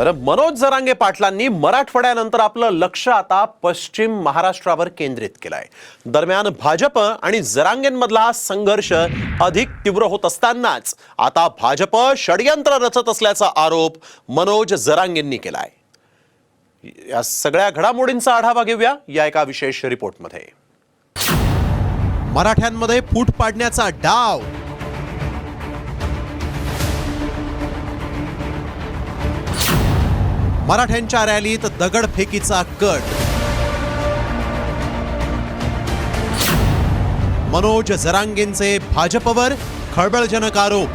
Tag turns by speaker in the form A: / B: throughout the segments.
A: तर मनोज जरांगे पाटलांनी मराठवाड्यानंतर आपलं लक्ष आता पश्चिम महाराष्ट्रावर केंद्रित केलंय. दरम्यान भाजप आणि जरांगेंमधला हा संघर्ष अधिक तीव्र होत असतानाच आता भाजप षडयंत्र रचत असल्याचा आरोप मनोज जरांगेंनी केलाय. या सगळ्या घडामोडींचा आढावा घेऊया या एका विशेष रिपोर्टमध्ये. मराठ्यांमध्ये फूट पाडण्याचा डाव मराठ्यांच्या रॅलीत दगडफेकीचा कट. मनोज जरांगेंचे भाजपवर खळबळजनक आरोप.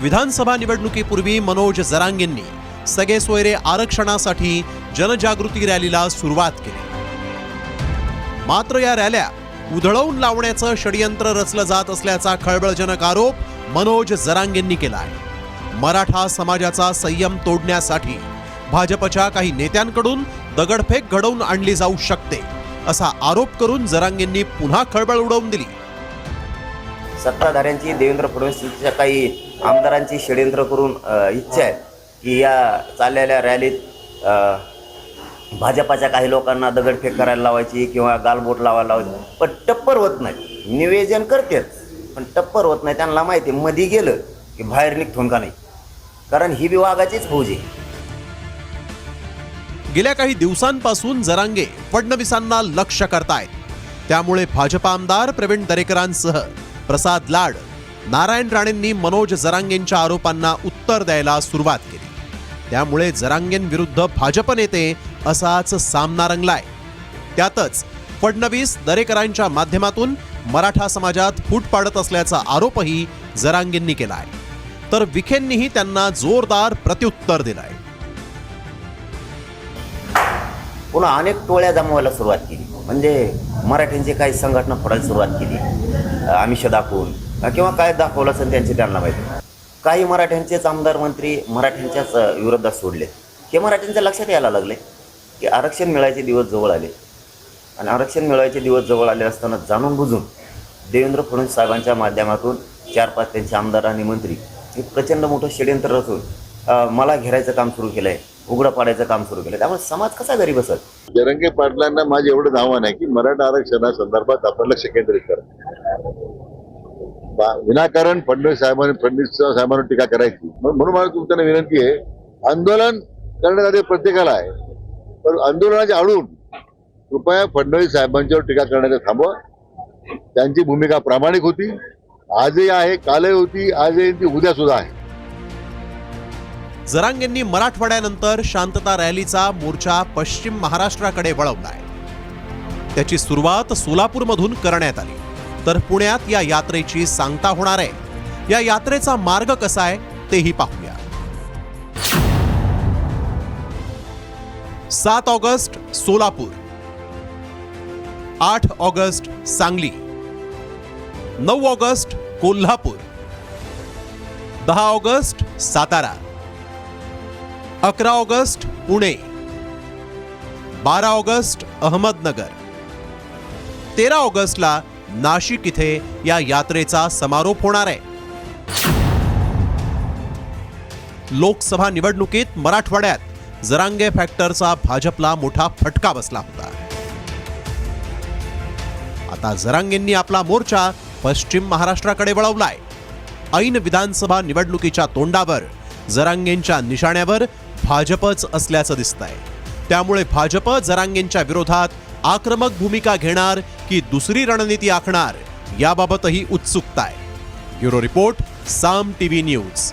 A: विधानसभा निवडणुकीपूर्वी मनोज जरांगेंनी सगळे सोयरे आरक्षणासाठी जनजागृती रॅलीला सुरुवात केली. मात्र या रॅल्या उधळवून लावण्याचं षडयंत्र रचलं जात असल्याचा खळबळजनक आरोप मनोज जरांगेंनी केला आहे मराठा समाजाचा संयम तोडण्यासाठी भाजपच्या काही नेत्यांकडून दगडफेक घडवून आणली जाऊ शकते असा आरोप करून जरांगेंनी पुन्हा खळबळ उडवून दिली.
B: सत्ताधाऱ्यांची देवेंद्र फडणवीसच्या काही आमदारांची षडयंत्र करून इच्छा आहे की या चाललेल्या रॅलीत भाजपाच्या काही लोकांना दगडफेक करायला लावायची किंवा गालबोट लावायला लावायची. पण टप्पर होत नाही. निवेदन करतात पण टप्पर होत नाही. त्यांना माहिती मध्ये मधी गेलं की बाहेर निघतून का नाही. कारण ही विभागाचीच फौज आहे.
A: गेल्या काही दिवसांपासून जरांगे फडणवीसांना लक्ष करतायत. त्यामुळे भाजप आमदार प्रवीण दरेकरांसह प्रसाद लाड नारायण राणेंनी मनोज जरांगेंच्या आरोपांना उत्तर द्यायला सुरुवात केली. त्यामुळे जरांगेंविरुद्ध भाजप नेते असाच सामना रंगलाय. त्यातच फडणवीस दरेकरांच्या माध्यमातून मराठा समाजात फूट पाडत असल्याचा आरोपही जरांगेंनी केलाय. तर विखेंनीही त्यांना जोरदार प्रत्युत्तर दिलंय.
B: पुन्हा अनेक टोळ्या जमवायला सुरुवात केली. म्हणजे मराठ्यांची काही संघटना फोडायला सुरुवात केली. आमिष दाखवून किंवा काय दाखवलं असेल त्यांचे त्यांना माहिती. काही मराठ्यांचेच आमदार मंत्री मराठ्यांच्याच विरोधात सोडले. हे मराठ्यांच्या लक्षात यायला लागले. की आरक्षण मिळायचे दिवस जवळ आले. आणि आरक्षण मिळायचे दिवस जवळ आले असताना जाणून बुजून देवेंद्र फडणवीस साहेबांच्या माध्यमातून चार पाच त्यांचे आमदार आणि मंत्री हे प्रचंड मोठं षडयंत्र असून मला घेरायचं काम सुरू केलं आहे उघडं पाडायचं काम सुरू केलं त्यामुळे समाज कसा घरी बसत
C: जरंगे पाटलांना माझे एवढं आव्हान आहे की मराठा आरक्षणासंदर्भात आपण लक्ष केंद्रित करा. बा- विनाकारण फडणवीस साहेबांनी फडणवीस साहेबांवर टीका करायची. म्हणून मला तुमच्याला विनंती आहे आंदोलन करण्यात आधी प्रत्येकाला आहे. पण आंदोलनाच्या आडून कृपया फडणवीस साहेबांच्यावर टीका करण्याचं थांबवा. त्यांची भूमिका प्रामाणिक होती. आजही आहे कालही होती आजही ती उद्या सुद्धा आहे.
A: जरांगेंनी मराठवाड्यानंतर शांतता रॅलीचा मोर्चा पश्चिम महाराष्ट्राकडे वळवलाय. त्याची सुरुवात सोलापूरमधून करण्यात आली. तर पुण्यात या यात्रेची सांगता होणार आहे. या यात्रेचा मार्ग कसा आहे तेही पाहू सात ऑगस्ट सोलापूर. आठ ऑगस्ट सांगली. नऊ ऑगस्ट कोल्हापूर. दहा ऑगस्ट सातारा. अकरा ऑगस्ट पुणे. बारा ऑगस्ट अहमदनगर. तेरा ऑगस्टला नाशिक इथे या यात्रेचा समारोप होणार आहे. लोकसभा निवडणुकीत मराठवाड्यात जरांगे फॅक्टरचा भाजपला मोठा फटका बसला होता. आता जरांगेंनी आपला मोर्चा पश्चिम महाराष्ट्राकडे वळवलाय. ऐन विधानसभा निवडणुकीच्या तोंडावर जरांगेंच्या निशाण्यावर भाजपच असल्याचं दिसतंय. त्यामुळे भाजप जरांगेंच्या विरोधात आक्रमक भूमिका घेणार की दुसरी रणनीती आखणार याबाबतही उत्सुकता आहे bureau report Saam TV news.